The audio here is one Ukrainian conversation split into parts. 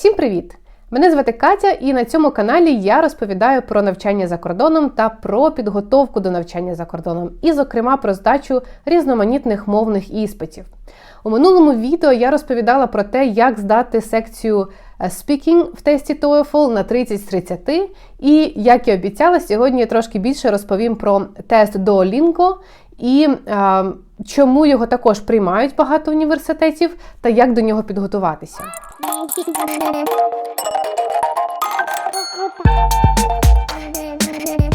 Всім привіт! Мене звати Катя, і на цьому каналі я розповідаю про навчання за кордоном та про підготовку до навчання за кордоном, і, зокрема, про здачу різноманітних мовних іспитів. У минулому відео я розповідала про те, як здати секцію е, Speaking в тесті TOEFL на 30 з 30. І, як і обіцяла, сьогодні я трошки більше розповім про тест Duolingo і е, чому його також приймають багато університетів та як до нього підготуватися.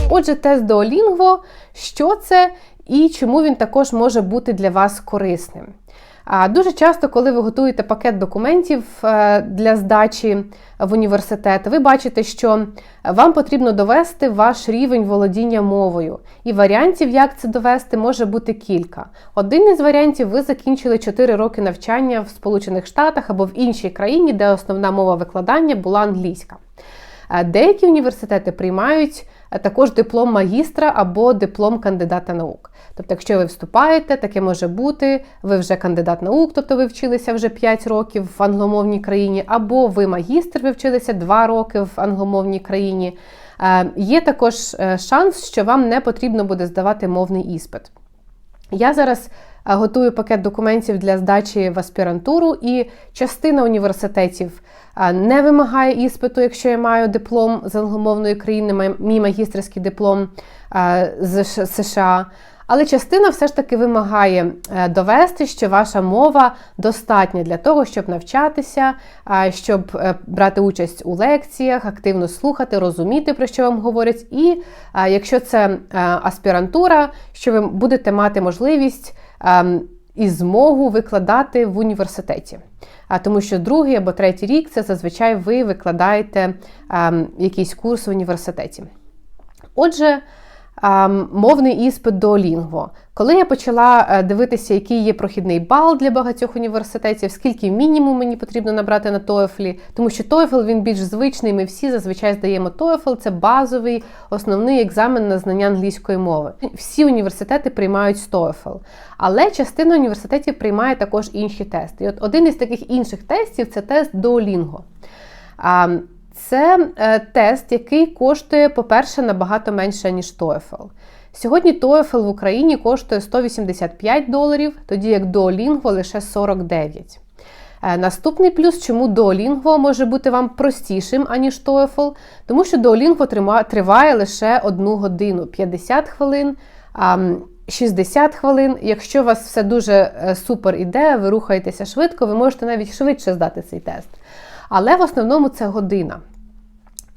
Отже, тест Duolingo, що це і чому він також може бути для вас корисним. Дуже часто, коли ви готуєте пакет документів е, для здачі в університет, ви бачите, що вам потрібно довести ваш рівень володіння мовою. І варіантів, як це довести, може бути кілька. Один із варіантів ви закінчили 4 роки навчання в Сполучених Штатах або в іншій країні, де основна мова викладання була англійська. Е, деякі університети приймають е, також диплом магістра або диплом кандидата наук. Тобто, якщо ви вступаєте, таке може бути, ви вже кандидат наук, тобто ви вчилися вже 5 років в англомовній країні, або ви магістр, ви вчилися 2 роки в англомовній країні. Е, є також шанс, що вам не потрібно буде здавати мовний іспит. Я зараз готую пакет документів для здачі в аспірантуру, і частина університетів не вимагає іспиту, якщо я маю диплом з англомовної країни, мій магістерський диплом з США. Але частина все ж таки вимагає е, довести, що ваша мова достатня для того, щоб навчатися, щоб е, брати участь у лекціях, активно слухати, розуміти, про що вам говорять. І якщо це е, аспірантура, що ви будете мати можливість і змогу викладати в університеті. А тому, що другий або третій рік це зазвичай ви викладаєте ем, якийсь курс в університеті. Отже, Мовний іспит Лінго. Коли я почала е, дивитися, який є прохідний бал для багатьох університетів, скільки мінімум мені потрібно набрати на TOEFL, тому що TOEFL він більш звичний, ми всі зазвичай здаємо TOEFL, це базовий основний екзамен на знання англійської мови. Всі університети приймають TOEFL. Але частина університетів приймає також інші тести. І от один із таких інших тестів це тест Duolingo. Це е, тест, який коштує, по-перше, набагато менше, ніж TOEFL. Сьогодні TOEFL в Україні коштує 185 доларів, тоді як Duolingo лише 49. Е, наступний плюс, чому Duolingo може бути вам простішим, аніж TOEFL, тому що Duolingo триває лише 1 годину 50 хвилин. 60 хвилин. Якщо у вас все дуже е, супер іде, ви рухаєтеся швидко, ви можете навіть швидше здати цей тест. Але в основному це година.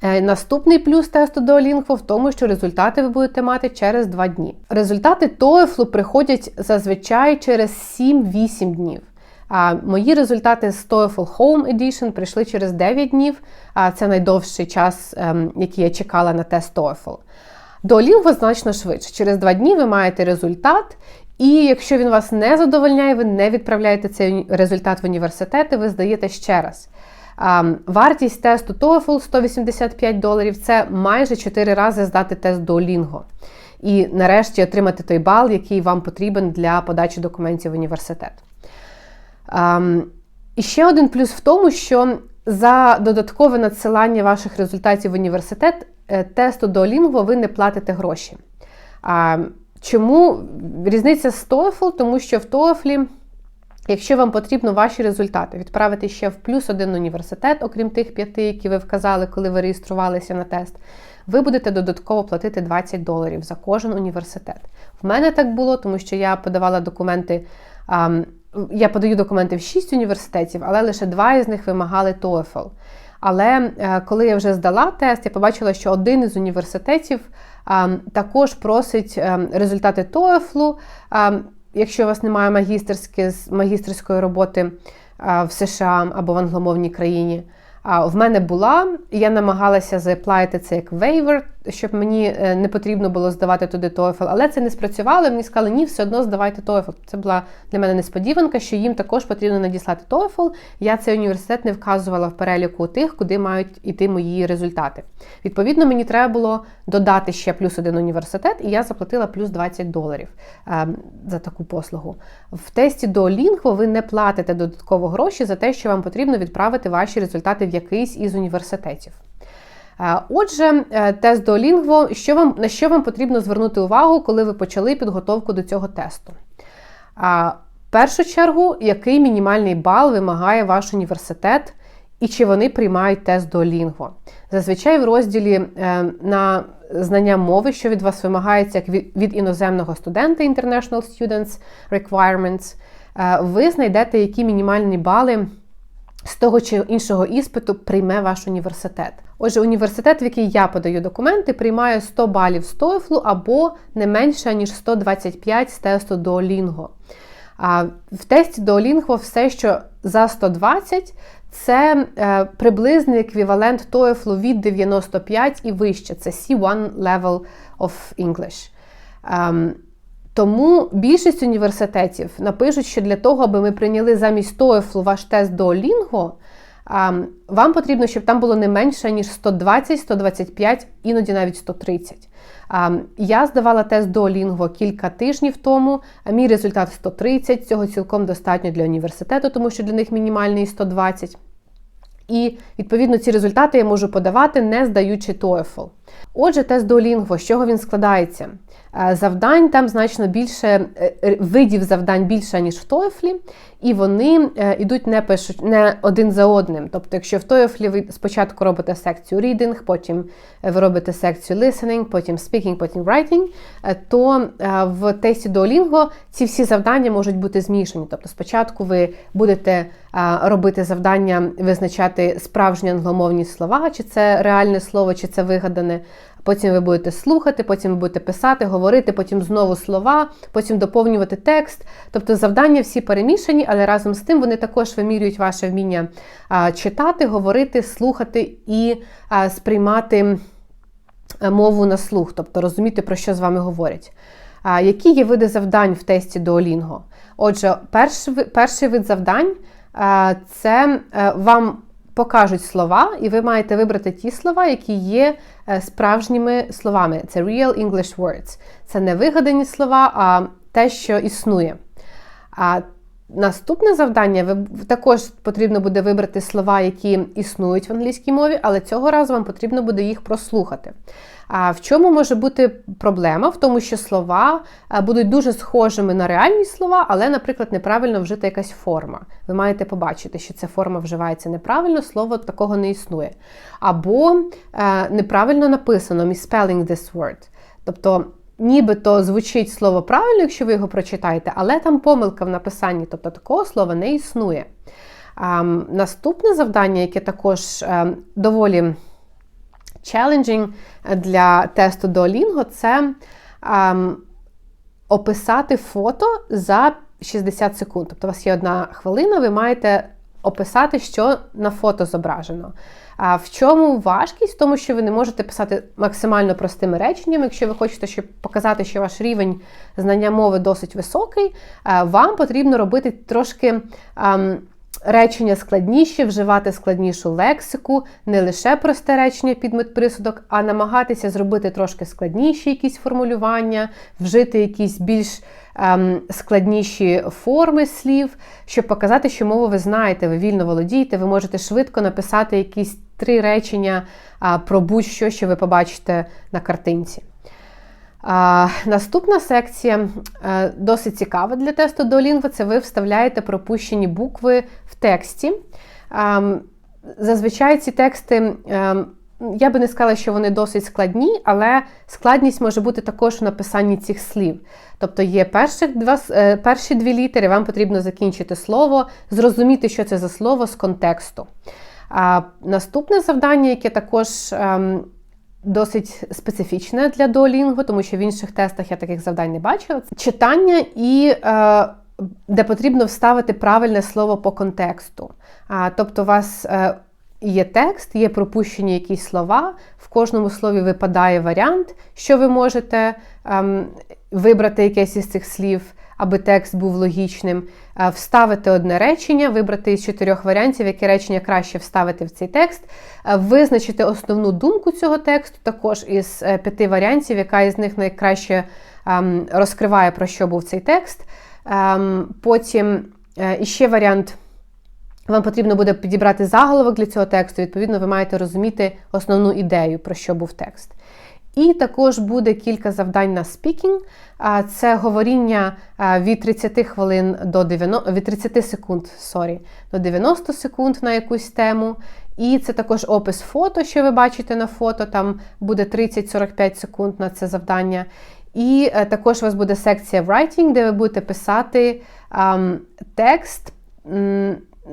Е, наступний плюс тесту Duolingo в тому, що результати ви будете мати через 2 дні. Результати TOEFL приходять зазвичай через 7-8 днів. А Мої результати з TOEFL Home Edition прийшли через 9 днів, а це найдовший час, ем, який я чекала на тест TOEFL. Duolingo значно швидше. Через 2 дні ви маєте результат, і якщо він вас не задовольняє, ви не відправляєте цей результат в університет, і ви здаєте ще раз. Вартість тесту TOEFL 185 доларів це майже 4 рази здати тест Duolingo. І нарешті отримати той бал, який вам потрібен для подачі документів в університет. І ще один плюс в тому, що за додаткове надсилання ваших результатів в університет е, тесту Duolingo ви не платите гроші. Чому різниця з TOEFL? Тому що в TOEFL Якщо вам потрібно ваші результати відправити ще в плюс один університет, окрім тих п'яти, які ви вказали, коли ви реєструвалися на тест, ви будете додатково платити 20 доларів за кожен університет. В мене так було, тому що я подавала документи. Я подаю документи в 6 університетів, але лише два із них вимагали TOEFL. Але е, коли я вже здала тест, я побачила, що один із університетів також просить ем, результати TOEFL якщо у вас немає магістерської роботи в США або в англомовній країні. В мене була, я намагалася заплатити це як waiver, щоб мені е, не потрібно було здавати туди TOEFL, але це не спрацювало. Мені сказали, ні, все одно здавайте TOEFL. Це була для мене несподіванка, що їм також потрібно надіслати TOEFL. Я цей університет не вказувала в переліку тих, куди мають іти мої результати. Відповідно, мені треба було додати ще плюс один університет, і я заплатила плюс 20 доларів ем, за таку послугу. В тесті до Duolingo ви не платите додатково гроші за те, що вам потрібно відправити ваші результати в якийсь із університетів. Е, отже, е, тест Duolingo, що вам, на що вам потрібно звернути увагу, коли ви почали підготовку до цього тесту? В першу чергу, який мінімальний бал вимагає ваш університет і чи вони приймають тест Duolingo? Зазвичай в розділі е, на знання мови, що від вас вимагається як від іноземного студента International Students Requirements, ви знайдете, які мінімальні бали з того чи іншого іспиту прийме ваш університет. Отже, університет, в який я подаю документи, приймає 100 балів з TOEFL або не менше, ніж 125 з тесту Duolingo. А в тесті Duolingo все, що за 120, це е, приблизний еквівалент TOEFL від 95 і вище. Це C1 Level of English. Тому більшість університетів напишуть, що для того, аби ми прийняли замість TOEFL ваш тест до Duolingo, вам потрібно, щоб там було не менше, ніж 120, 125, іноді навіть 130. Я здавала тест до Duolingo кілька тижнів тому, а мій результат 130. Цього цілком достатньо для університету, тому що для них мінімальний 120. І, відповідно, ці результати я можу подавати, не здаючи TOEFL. Отже, тест Duolingo, з чого він складається? Е, завдань там значно більше, е, видів завдань більше, ніж в TOEFL, і вони йдуть е, не пишуть не один за одним. Тобто, якщо в TOEFL ви спочатку робите секцію reading, потім ви робите секцію listening, потім speaking, потім writing, то в тесті Duolingo ці всі завдання можуть бути змішані. Тобто, спочатку ви будете робити завдання, визначати справжні англомовні слова, чи це реальне слово, чи це вигадане. Потім ви будете слухати, потім ви будете писати, говорити, потім знову слова, потім доповнювати текст. Тобто завдання всі перемішані, але разом з тим вони також вимірюють ваше вміння читати, говорити, слухати і сприймати мову на слух, тобто розуміти, про що з вами говорять. Які є види завдань в тесті Duolingo? Отже, перший, вид завдань це е, вам покажуть слова, і ви маєте вибрати ті слова, які є е, справжніми словами. Це real English words. Це не вигадані слова, а те, що існує. А Наступне завдання ви також потрібно буде вибрати слова, які існують в англійській мові, але цього разу вам потрібно буде їх прослухати. А в чому може бути проблема? В тому, що слова будуть дуже схожими на реальні слова, але, наприклад, неправильно вжита якась форма. Ви маєте побачити, що ця форма вживається неправильно, слово такого не існує. Або неправильно написано misspelling this word. Тобто нібито звучить слово правильно, якщо ви його прочитаєте, але там помилка в написанні, тобто такого слова не існує. А, наступне завдання, яке також а, е, доволі challenging для тесту Duolingo, це а, описати фото за 60 секунд. Тобто, у вас є одна хвилина, ви маєте описати, що на фото зображено. А в чому важкість? В тому, що ви не можете писати максимально простими реченнями. Якщо ви хочете щоб показати, що ваш рівень знання мови досить високий, вам потрібно робити трошки. Речення складніші, вживати складнішу лексику, не лише просте речення під медприсудок, а намагатися зробити трошки складніші якісь формулювання, вжити якісь більш ем, складніші форми слів, щоб показати, що мову ви знаєте, ви вільно володієте, ви можете швидко написати якісь три речення про будь-що, що ви побачите на картинці. А, Наступна секція е, досить цікава для тесту Duolingo, це ви вставляєте пропущені букви в тексті. А, Зазвичай ці тексти. Ем, я би не сказала, що вони досить складні, але складність може бути також в написанні цих слів. Тобто є перші, два, е, перші дві літери, вам потрібно закінчити слово, зрозуміти, що це за слово з контексту. А Наступне завдання, яке також ем, досить специфічне для Duolingo, тому що в інших тестах я таких завдань не бачила. Читання і е, де потрібно вставити правильне слово по контексту. А, Тобто, у вас. Е, є текст, є пропущені якісь слова, в кожному слові випадає варіант, що ви можете ем, вибрати якесь із цих слів, аби текст був логічним, е, вставити одне речення, вибрати із чотирьох варіантів, яке речення краще вставити в цей текст, е, визначити основну думку цього тексту, також із е, п'яти варіантів, яка із них найкраще ем, розкриває, про що був цей текст. Ем, потім іще варіант. Вам потрібно буде підібрати заголовок для цього тексту, відповідно, ви маєте розуміти основну ідею, про що був текст. І також буде кілька завдань на спікінг. Це говоріння від 30 хвилин до 90, від 30 секунд sorry, до 90 секунд на якусь тему. І це також опис фото, що ви бачите на фото, там буде 30-45 секунд на це завдання. І е, також у вас буде секція writing, де ви будете писати ем, текст.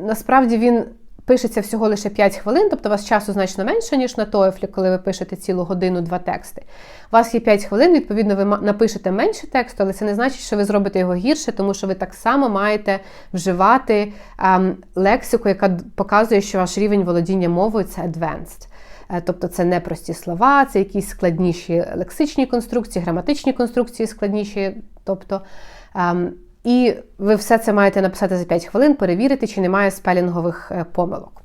Насправді він пишеться всього лише 5 хвилин, тобто у вас часу значно менше, ніж на TOEFL, коли ви пишете цілу годину два тексти. У вас є 5 хвилин, відповідно, ви напишете менше тексту, але це не значить, що ви зробите його гірше, тому що ви так само маєте вживати ем, лексику, яка показує, що ваш рівень володіння мовою це advanced. Е, тобто це не прості слова, це якісь складніші лексичні конструкції, граматичні конструкції складніші. тобто... Ем, і ви все це маєте написати за 5 хвилин, перевірити, чи немає спелінгових е, помилок.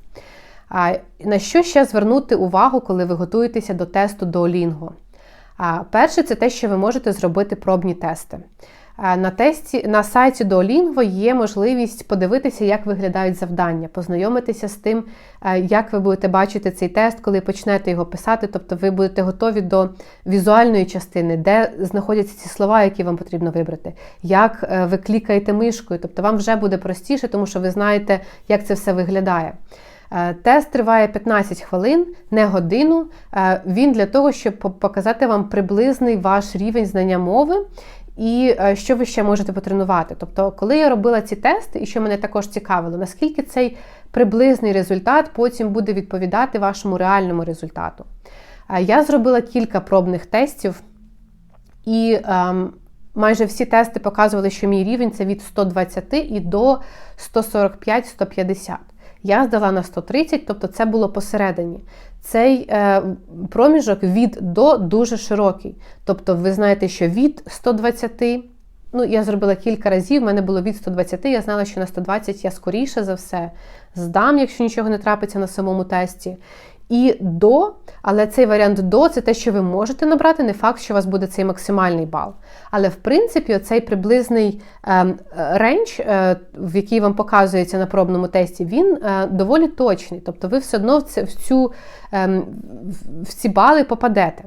А На що ще звернути увагу, коли ви готуєтеся до тесту Duolingo? Перше, це те, що ви можете зробити пробні тести. На тесті на сайті Duolingo є можливість подивитися, як виглядають завдання, познайомитися з тим, як ви будете бачити цей тест, коли почнете його писати. Тобто ви будете готові до візуальної частини, де знаходяться ці слова, які вам потрібно вибрати, як е, ви клікаєте мишкою. Тобто вам вже буде простіше, тому що ви знаєте, як це все виглядає. Е, тест триває 15 хвилин, не годину. Е, він для того, щоб показати вам приблизний ваш рівень знання мови і е, що ви ще можете потренувати. Тобто, коли я робила ці тести, і що мене також цікавило, наскільки цей приблизний результат потім буде відповідати вашому реальному результату. Е, я зробила кілька пробних тестів, і ем, майже всі тести показували, що мій рівень це від 120 і до 145-150. Я здала на 130, тобто це було посередині цей е, проміжок від до дуже широкий. Тобто, ви знаєте, що від 120, ну, я зробила кілька разів, в мене було від 120, я знала, що на 120 я скоріше за все здам, якщо нічого не трапиться на самому тесті і до, але цей варіант до це те, що ви можете набрати, не факт, що у вас буде цей максимальний бал. Але в принципі, оцей приблизний ем, рейндж, е, в який вам показується на пробному тесті, він е, доволі точний. Тобто ви все одно в цю, ем, в ці бали попадете.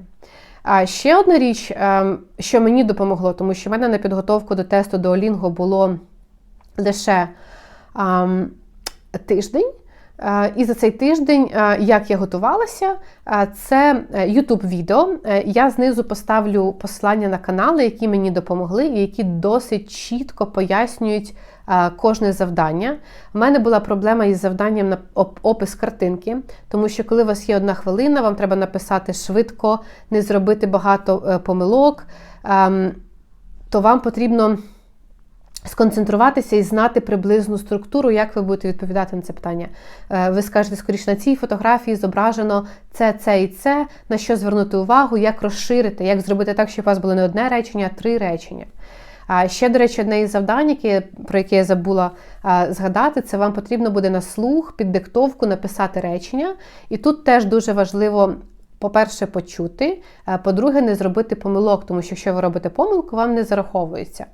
А ще одна річ, ем, що мені допомогло, тому що в мене на підготовку до тесту до Олінго було лише тиждень. Е, і за цей тиждень, е, як я готувалася, е, це youtube відео. Я знизу поставлю посилання на канали, які мені допомогли, і які досить чітко пояснюють кожне завдання. У мене була проблема із завданням на опис картинки, тому що, коли у вас є одна хвилина, вам треба написати швидко, не зробити багато помилок, ем, то вам потрібно сконцентруватися і знати приблизну структуру, як ви будете відповідати на це питання. Е, ви скажете, скоріше, на цій фотографії зображено це, це і це, на що звернути увагу, як розширити, як зробити так, щоб у вас було не одне речення, а три речення. А ще, до речі, одне із завдань, які, про яке я забула згадати, це вам потрібно буде на слух під диктовку написати речення. І тут теж дуже важливо. По-перше, почути, по-друге, не зробити помилок, тому що якщо ви робите помилку, вам не зараховується.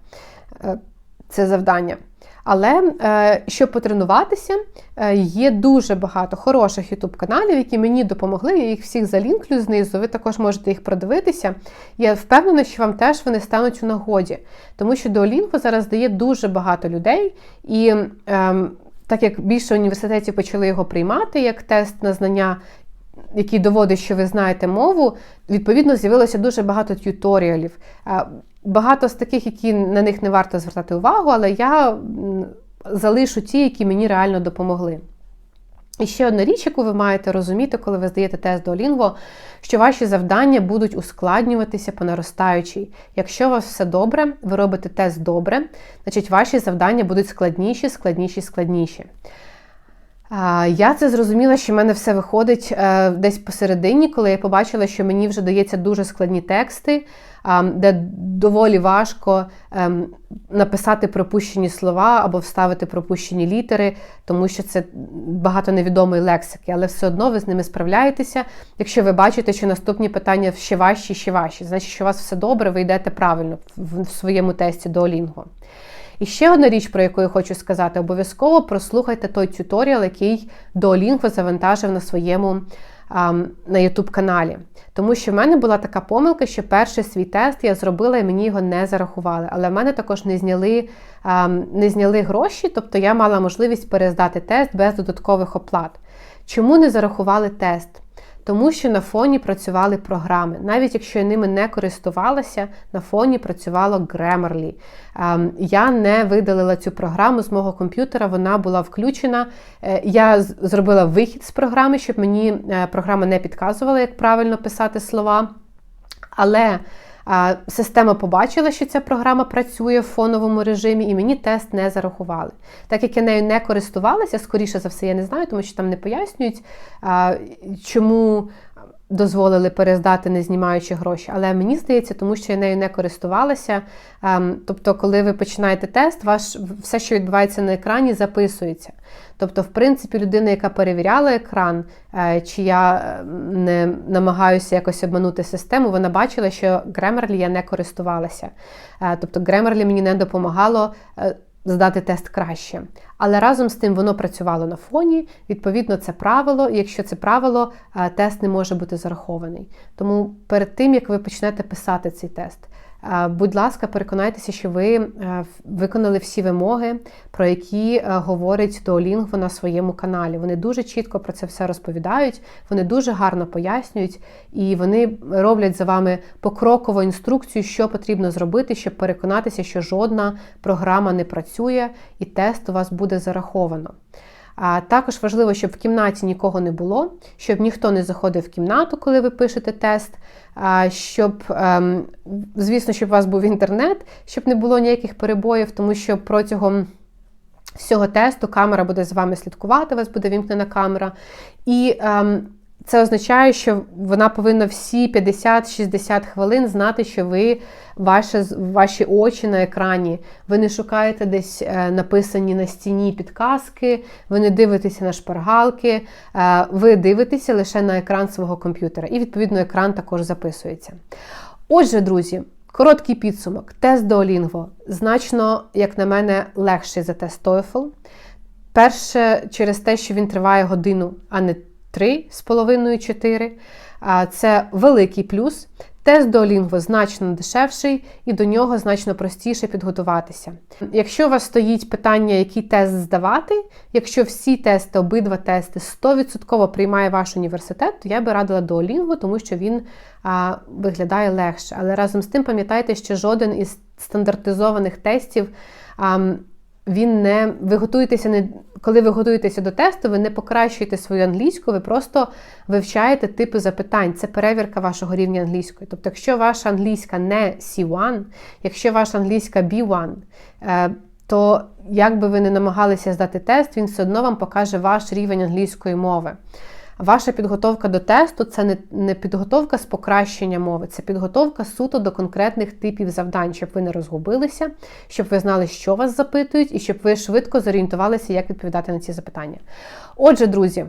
Е, це завдання. Але е, щоб потренуватися, е, є дуже багато хороших youtube каналів які мені допомогли. Я їх всіх залінклю знизу. Ви також можете їх продивитися. Я впевнена, що вам теж вони стануть у нагоді, тому що Duolingo зараз дає дуже багато людей, і ем, так як більше університетів почали його приймати як тест на знання. Який доводить, що ви знаєте мову, відповідно, з'явилося дуже багато тюторіалів. Багато з таких, які на них не варто звертати увагу, але я залишу ті, які мені реально допомогли. І ще одна річ, яку ви маєте розуміти, коли ви здаєте тест до Duolingo, що ваші завдання будуть ускладнюватися по наростаючій. Якщо у вас все добре, ви робите тест добре, значить ваші завдання будуть складніші, складніші, складніші. Я це зрозуміла, що в мене все виходить е, десь посередині, коли я побачила, що мені вже дається дуже складні тексти, де доволі важко ем, написати пропущені слова або вставити пропущені літери, тому що це багато невідомої лексики, але все одно ви з ними справляєтеся. Якщо ви бачите, що наступні питання ще важчі, ще важчі, значить, що у вас все добре, ви йдете правильно в своєму тесті до Олінго. І ще одна річ, про яку я хочу сказати, обов'язково прослухайте той тюторіал, який Duolingo завантажив на своєму на YouTube каналі. Тому що в мене була така помилка, що перший свій тест я зробила і мені його не зарахували. Але в мене також не зняли не зняли гроші, тобто я мала можливість перездати тест без додаткових оплат. Чому не зарахували тест? Тому що на фоні працювали програми. Навіть якщо я ними не користувалася, на фоні працювало Grammarly. Ем, я не видалила цю програму з мого комп'ютера, вона була включена. Е, я зробила вихід з програми, щоб мені е, програма не підказувала, як правильно писати слова. Але Система побачила, що ця програма працює в фоновому режимі, і мені тест не зарахували. Так як я нею не користувалася, скоріше за все, я не знаю, тому що там не пояснюють, чому дозволили перездати, не знімаючи гроші. Але мені здається, тому що я нею не користувалася. Ем, тобто, коли ви починаєте тест, ваш все, що відбувається на екрані, записується. Тобто, в принципі, людина, яка перевіряла екран, е, чи я е, не намагаюся якось обманути систему, вона бачила, що Grammarly я не користувалася. Е, тобто, Grammarly мені не допомагало здати тест краще. Але разом з тим воно працювало на фоні, відповідно, це правило, якщо це правило, тест не може бути зарахований. Тому перед тим, як ви почнете писати цей тест, Будь ласка, переконайтеся, що ви е, виконали всі вимоги, про які е, говорить Duolingo на своєму каналі. Вони дуже чітко про це все розповідають, вони дуже гарно пояснюють, і вони роблять за вами покрокову інструкцію, що потрібно зробити, щоб переконатися, що жодна програма не працює, і тест у вас буде зараховано. А Також важливо, щоб в кімнаті нікого не було, щоб ніхто не заходив в кімнату, коли ви пишете тест, щоб, ем, звісно, щоб у вас був інтернет, щоб не було ніяких перебоїв, тому що протягом всього тесту камера буде з вами слідкувати, у вас буде вімкнена камера. І ем, це означає, що вона повинна всі 50-60 хвилин знати, що ви ваші, ваші очі на екрані. Ви не шукаєте десь е, написані на стіні підказки, ви не дивитеся на шпаргалки, е, ви дивитеся лише на екран свого комп'ютера. І, відповідно, екран також записується. Отже, друзі. Короткий підсумок. Тест Duolingo значно, як на мене, легший за тест TOEFL. Перше, через те, що він триває годину, а не 3,5-4. Це великий плюс. Тест до Duolingo значно дешевший і до нього значно простіше підготуватися. Якщо у вас стоїть питання, який тест здавати, якщо всі тести, обидва тести 100% приймає ваш університет, то я би радила Duolingo, тому що він а, виглядає легше. Але разом з тим пам'ятайте, що жоден із стандартизованих тестів. А, він не ви готуєтеся не коли ви готуєтеся до тесту, ви не покращуєте свою англійську, ви просто вивчаєте типи запитань. Це перевірка вашого рівня англійської. Тобто, якщо ваша англійська не C1, якщо ваша англійська B1, е, то як би ви не намагалися здати тест, він все одно вам покаже ваш рівень англійської мови. Ваша підготовка до тесту це не підготовка з покращення мови, це підготовка суто до конкретних типів завдань, щоб ви не розгубилися, щоб ви знали, що вас запитують, і щоб ви швидко зорієнтувалися, як відповідати на ці запитання. Отже, друзі.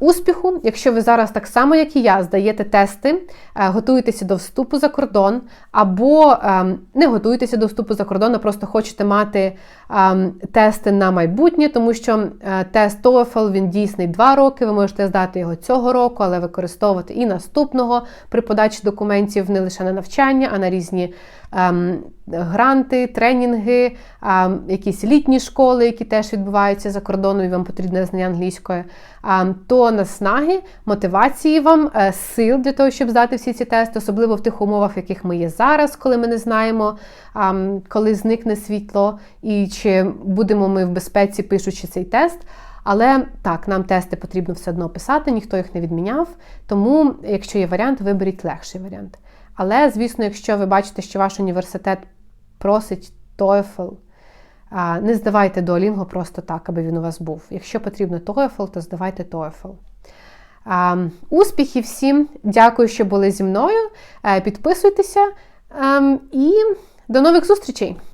Успіху, якщо ви зараз так само, як і я, здаєте тести, готуєтеся до вступу за кордон, або ем, не готуєтеся до вступу за кордон, а просто хочете мати ем, тести на майбутнє, тому що е, тест TOEFL, він дійсний 2 роки, ви можете здати його цього року, але використовувати і наступного при подачі документів не лише на навчання, а на різні гранти, тренінги, ем, якісь літні школи, які теж відбуваються за кордоном, і вам потрібне знання англійської, ем, то наснаги, мотивації вам, е, сил для того, щоб здати всі ці тести, особливо в тих умовах, в яких ми є зараз, коли ми не знаємо, ем, коли зникне світло, і чи будемо ми в безпеці, пишучи цей тест. Але так, нам тести потрібно все одно писати, ніхто їх не відміняв. Тому, якщо є варіант, виберіть легший варіант. Але, звісно, якщо ви бачите, що ваш університет просить TOEFL, Не здавайте Duolingo просто так, аби він у вас був. Якщо потрібно TOEFL, то здавайте TOEFL. Успіхів всім! Дякую, що були зі мною. Е, Підписуйтеся ем, і до нових зустрічей!